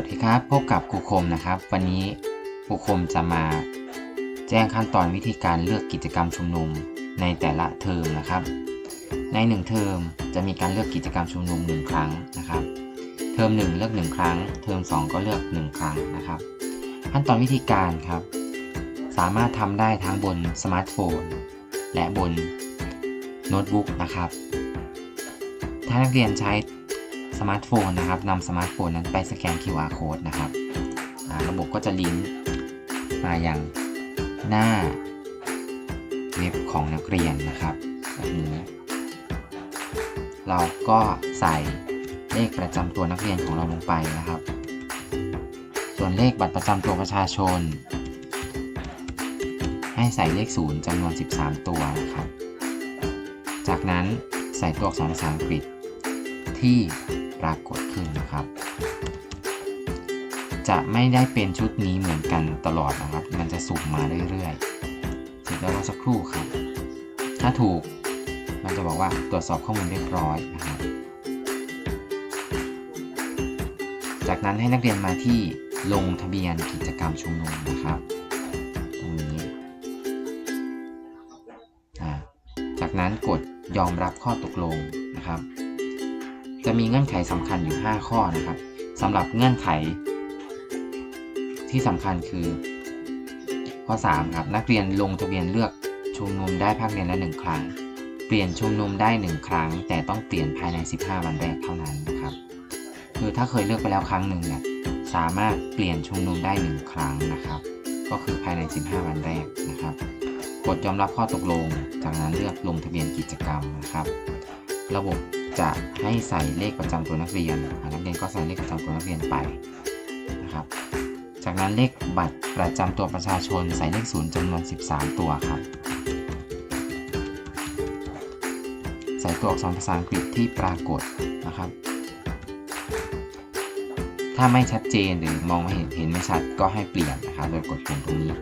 วัสดีครับ พบกับครูคมนะครับ วันนี้ครูคมจะมาแจ้งขั้นตอนวิธีการเลือกกิจกรรมชุมนุมในแต่ละเทอมนะครับ ใน 1 เทอมจะมีการเลือกกิจกรรมชุมนุม 1 ครั้งนะครับ เทอม 1 เลือก 1 ครั้ง เทอม 2 ก็เลือก 1 ครั้งนะครับ ขั้นตอนวิธีการครับ สามารถทำได้ทั้งบนสมาร์ทโฟน และบนโน้ตบุ๊กนะครับ ถ้านักเรียนใช้ สมาร์ทโฟนนะครับนำสมาร์ทโฟนนั้นไปสแกน QR code นะครับระบบก็จะลิงก์มาอย่างหน้าเว็บของนักเรียนนะครับแบบนี้เราก็ใส่เลขประจำตัวนักเรียนของเราลงไปนะครับ ส่วนเลขบัตรประจำตัวประชาชน ให้ใส่เลข 0จำนวน 13 ตัวนะครับ จากนั้นใส่ตัวอักษรภาษาอังกฤษ ที่ปรากฏขึ้นนะครับ จะไม่ได้เป็นชุดนี้เหมือนกันตลอดนะครับ มันจะสุ่มมาเรื่อยๆเสร็จแล้วรอสักครู่ครับ ถ้าถูกมันจะบอกว่าตรวจสอบข้อมูลเรียบร้อยนะครับ จากนั้นให้นักเรียนมาที่ลงทะเบียนกิจกรรมชุมนุมนะครับตรงนี้จากนั้นกดยอมรับข้อตกลงนะครับ จะมีเงื่อนไขสำคัญอยู่ 5 ข้อนะครับสำหรับเงื่อนไข ที่สำคัญคือ ข้อ 3 ครับ นักเรียนลงทะเบียนเลือกชุมนุมได้ภาคเรียนละ1ครั้ง เปลี่ยนชุมนุมได้ 1 ครั้ง แต่ต้องเปลี่ยนภายใน 15 วันแรกเท่านั้นนะครับ คือถ้าเคยเลือกไปแล้วครั้งหนึ่งเนี่ยสามารถเปลี่ยนชุมนุมได้ 1 ครั้งนะครับ ก็คือภายใน 15 วันแรกนะครับกดยอมรับข้อตกลง จากนั้นเลือกลงทะเบียนกิจกรรมนะครับ ระบบจะให้ใส่เลขประจำตัวนักเรียนนักเรียนก็ใส่เลขประจำตัวนักเรียนไปนะครับ จากนั้นเลขบัตรประจำตัวประชาชนใส่เลขศูนย์จำนวน 13 ตัวครับ ใส่ตัวอักษรภาษาอังกฤษที่ปรากฏนะครับ ถ้าไม่ชัดเจนหรือมองไม่เห็นเห็นไม่ชัดก็ให้เปลี่ยนนะครับโดยกดปุ่มตรงนี้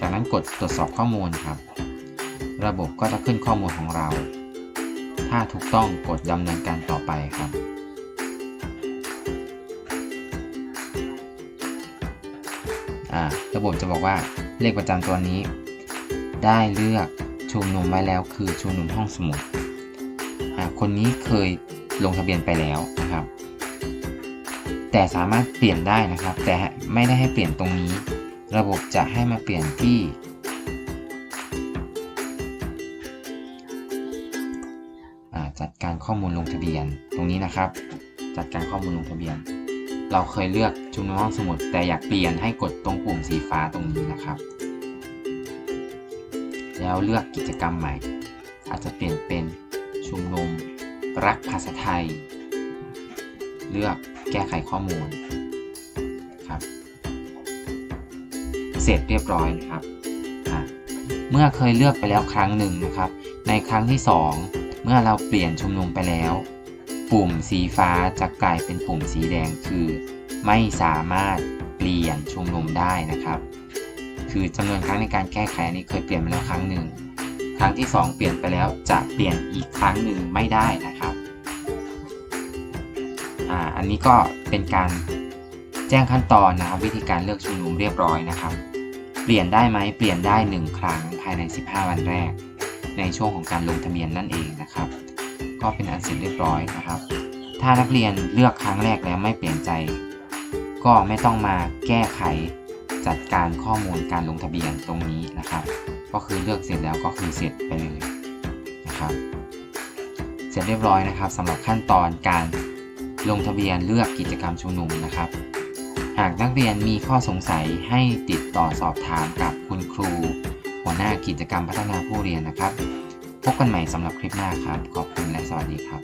จากนั้นกดตรวจสอบข้อมูลครับ ระบบก็จะขึ้นข้อมูลของเรา ถ้าถูกต้องกดดำเนินการต่อไปครับอ่าระบบจะบอกว่าเลขประจำตัวนี้ ได้เลือกชุมนุมไว้แล้วคือชุมนุมห้องสมุดอ่าคนนี้เคยลงทะเบียนไปแล้วนะครับ แต่สามารถเปลี่ยนได้นะครับ แต่ไม่ได้ให้เปลี่ยนตรงนี้ ระบบจะให้มาเปลี่ยนที่ การข้อมูลลงทะเบียน ตรงนี้นะครับ จัดการข้อมูลลงทะเบียน เราเคยเลือกชุมนุมห้องสมุด แต่อยากเปลี่ยนให้กดตรงปุ่มสีฟ้าตรงนี้นะครับ แล้วเลือกกิจกรรมใหม่ อาจจะเปลี่ยนเป็นชุมนุมรักภาษาไทย เลือกแก้ไขข้อมูลครับ เสร็จเรียบร้อยนะครับ เมื่อเคยเลือกไปแล้วครั้งหนึ่งนะครับ ในครั้งที่ 2 มื่อเราเปลี่ยนชุมนุมไปแล้ว ปุ่มสีฟ้าจะกลายเป็นปุ่มสีแดงคือ ไม่สามารถเปลี่ยนชุมนุมได้นะครับ คือจำนวนครั้งในการแก้ไขอันนี้เคยเปลี่ยนมาแล้วครั้งหนึ่งครั้งที่ 2 เปลี่ยนไปแล้วจะเปลี่ยนอีกครั้งหนึ่งไม่ได้นะครับอ่าอันนี้ก็เป็นการแจ้งขั้นตอนนะครับวิธีการเลือกชุมนุมเรียบร้อยนะครับ เปลี่ยนได้ไหมเปลี่ยนได้ 1 ครั้งภายใน 15 วันแรก ในช่วงของการลงทะเบียนนั่นเองนะครับ ก็เป็นอันเสร็จเรียบร้อยนะครับ ถ้านักเรียนเลือกครั้งแรกแล้วไม่เปลี่ยนใจ ก็ไม่ต้องมาแก้ไขจัดการข้อมูลการลงทะเบียนตรงนี้นะครับ ก็คือเลือกเสร็จแล้วก็คือเสร็จไปเลยนะครับ เสร็จเรียบร้อยนะครับสำหรับขั้นตอนการลงทะเบียนเลือกกิจกรรมชุมนุมนะครับ หากนักเรียนมีข้อสงสัยให้ติดต่อสอบถามกับคุณครู หัวหน้ากิจกรรมพัฒนาผู้เรียนนะครับ พบกันใหม่สำหรับคลิปหน้าครับ ขอบคุณและสวัสดีครับ